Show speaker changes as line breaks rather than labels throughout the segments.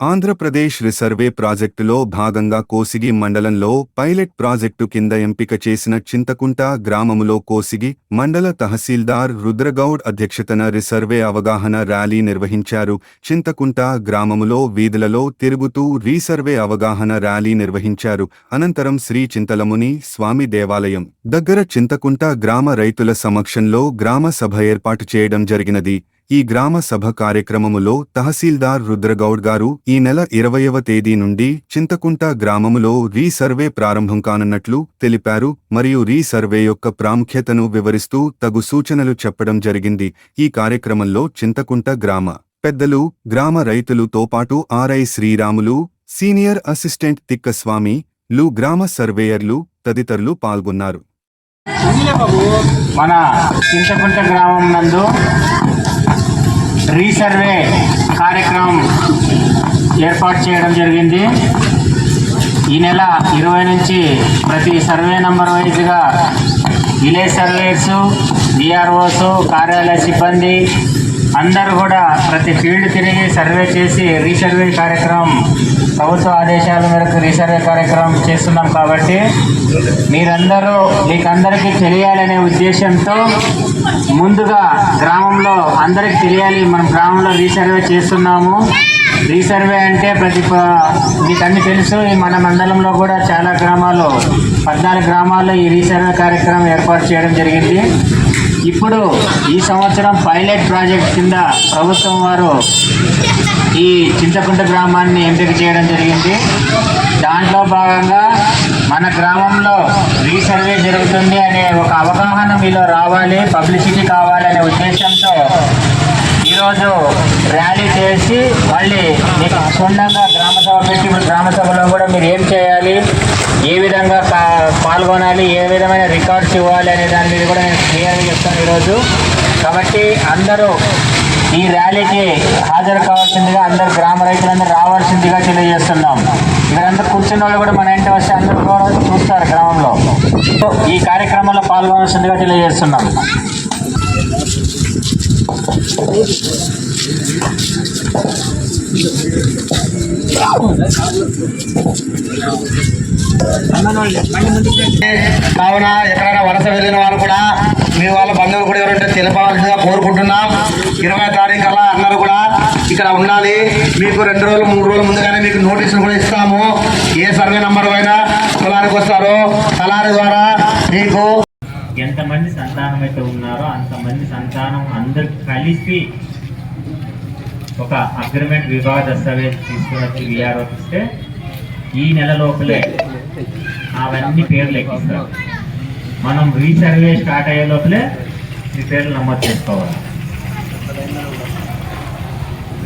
ఆంధ్రప్రదేశ్ రిసర్వే ప్రాజెక్టులో భాగంగా కోసిగి మండలంలో పైలట్ ప్రాజెక్టు కింద ఎంపిక చేసిన చింతకుంట గ్రామములో కోసిగి మండల తహసీల్దార్ రుద్రగౌడ్ అధ్యక్షతన రిసర్వే అవగాహన ర్యాలీ నిర్వహించారు. చింతకుంట గ్రామములో వీధులలో తిరుగుతూ రీసర్వే అవగాహన ర్యాలీ నిర్వహించారు. అనంతరం శ్రీ చింతలముని స్వామి దేవాలయం దగ్గర చింతకుంట గ్రామ రైతుల సమక్షంలో గ్రామ సభ ఏర్పాటు చేయడం జరిగినది. ఈ గ్రామ సభ కార్యక్రమములో తహసీల్దార్ రుద్రగౌడ్ గారు ఈ నెల ఇరవయవ తేదీ నుండి చింతకుంట గ్రామములో రీసర్వే ప్రారంభం కానున్నట్లు తెలిపారు. మరియు రీసర్వే యొక్క ప్రాముఖ్యతను వివరిస్తూ తగు సూచనలు చెప్పడం జరిగింది. ఈ కార్యక్రమంలో చింతకుంట గ్రామ పెద్దలు గ్రామ రైతులుతో పాటు RI Sriramulu senior assistant Thikkaswamy లు గ్రామ సర్వేయర్లు తదితరులు పాల్గొన్నారు.
మన చింతకుంట గ్రామం నందు రీసర్వే కార్యక్రమం ఏర్పాటు చేయడం జరిగింది. ఈ నెల ఇరవై నుంచి ప్రతి సర్వే నంబర్ వైజ్గా విలేజ్ సర్వేయర్స్ డిఆర్ఓస్ కార్యాలయ సిబ్బంది అందరూ కూడా ప్రతి ఫీల్డ్ తిరిగి సర్వే చేసి రీసర్వే కార్యక్రమం ప్రభుత్వ ఆదేశాల మేరకు రీసర్వే కార్యక్రమం చేస్తున్నాం కాబట్టి మీరందరూ మీకందరికీ తెలియాలనే ఉద్దేశంతో ముందుగా గ్రామంలో అందరికి తెలియాలి మనం గ్రామంలో రీసర్వే చేస్తున్నాము. రీసర్వే అంటే ప్రతి ప- మీకు అన్ని తెలుసు ఈ మన మండలంలో కూడా చాలా గ్రామాలు పద్నాలుగు గ్రామాల్లో ఈ రీసర్వే కార్యక్రమం ఏర్పాటు చేయడం జరిగింది. ఇప్పుడు ఈ సంవత్సరం పైలట్ ప్రాజెక్ట్ కింద ప్రభుత్వం వారు ఈ చింతకుంట గ్రామాన్ని ఎంపిక చేయడం జరిగింది. దాంట్లో భాగంగా మన గ్రామంలో రీసర్వే జరుగుతుంది అనే ఒక అవగాహన మీలో రావాలి పబ్లిసిటీ కావాలనే ఉద్దేశంతో ఈరోజు ర్యాలీ చేసి మళ్ళీ మీకు క్షుణ్ణంగా గ్రామ సభ పెట్టి గ్రామ సభలో కూడా మీరు ఏ పాల్గొనాలి ఏ విధమైన రికార్డ్స్ ఇవ్వాలి అనే దాని మీద కూడా నేను క్లియర్గా చెప్తాను ఈరోజు. కాబట్టి అందరూ ఈ ర్యాలీకి హాజరు కావాల్సిందిగా అందరు గ్రామ రైతులందరూ రావాల్సిందిగా తెలియజేస్తున్నాం. ఇక్కడందరూ కూర్చున్న వాళ్ళు కూడా మన ఇంటి వస్తే అందరూ కూడా చూస్తారు గ్రామంలో. ఈ కార్యక్రమంలో పాల్గొనాల్సిందిగా తెలియజేస్తున్నాం.
కావున ఎక్కడైనా వలస వెళ్ళిన వారు కూడా మీ వాళ్ళ బంధువులు కూడా ఎవరంటే తెలపవలసిందిగా కోరుకుంటున్నాం. ఇరవై తారీఖు అలా అందరూ కూడా ఇక్కడ ఉండాలి. మీకు రెండు రోజులు మూడు రోజులు ముందుగానే మీకు నోటీసులు కూడా ఇస్తాము. ఏ సర్వే నంబర్ అయినా కులానికి వస్తారో తలారి ద్వారా మీకు
ఎంతమంది సంతానం అయితే ఉన్నారో అంతమంది సంతానం అందరు కలిసి ఒక అగ్రిమెంట్ వివాహ దస్తావేజ్ తీసుకుని వచ్చి విఆర్ఓ ఇస్తే ఈ నెల లోపలే అవన్నీ పేర్లు ఎక్కిస్తారు. మనం రీసర్వే స్టార్ట్ అయ్యే లోపలే మీ పేర్లు నమోదు చేసుకోవాలి.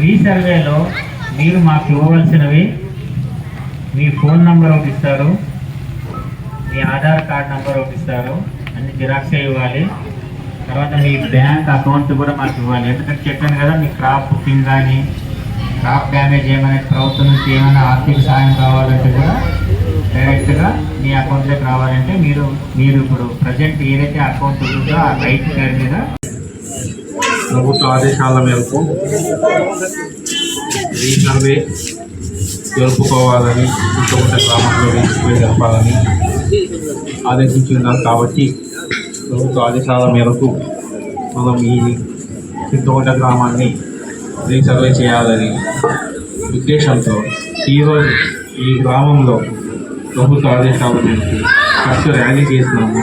రీసర్వేలో మీరు మాకు ఇవ్వవలసినవి మీ ఫోన్ నంబర్ ఒకటి ఇస్తారు మీ ఆధార్ కార్డ్ నంబర్ ఒకటి ఇస్తారు అన్ని జిరాక్స్ ఇవ్వాలి. తర్వాత మీ బ్యాంక్ అకౌంట్ కూడా మాకు ఇవ్వాలి. ఎందుకంటే చెప్పాను కదా మీ క్రాప్ బుకింగ్ కానీ క్రాప్ డ్యామేజ్ ఏమైనా ప్రభుత్వం నుంచి ఏమైనా ఆర్థిక సాయం కావాలంటే కూడా డైరెక్ట్గా మీ అకౌంట్లోకి రావాలంటే మీరు మీరు ఇప్పుడు ప్రజెంట్ ఏదైతే అకౌంట్ ఉంటుందో ఆ రైట్ పేరు మీద
ప్రభుత్వ ఆదేశాల మేరకు ఈ సర్వే జరుపుకోవాలని చుట్టుముట్ట గ్రామంలో రీసర్వే సర్వే జరపాలని ఆదేశించున్నారు కాబట్టి ప్రభుత్వ ఆదేశాల మేరకు మనం ఈ చుట్టుముట్ట గ్రామాన్ని రీసర్వే చేయాలని ఉద్దేశంతో ఈరోజు ఈ గ్రామంలో ప్రభుత్వ ఆదేశాల మేరకు ఫస్ట్ ర్యాలీ చేసినాము.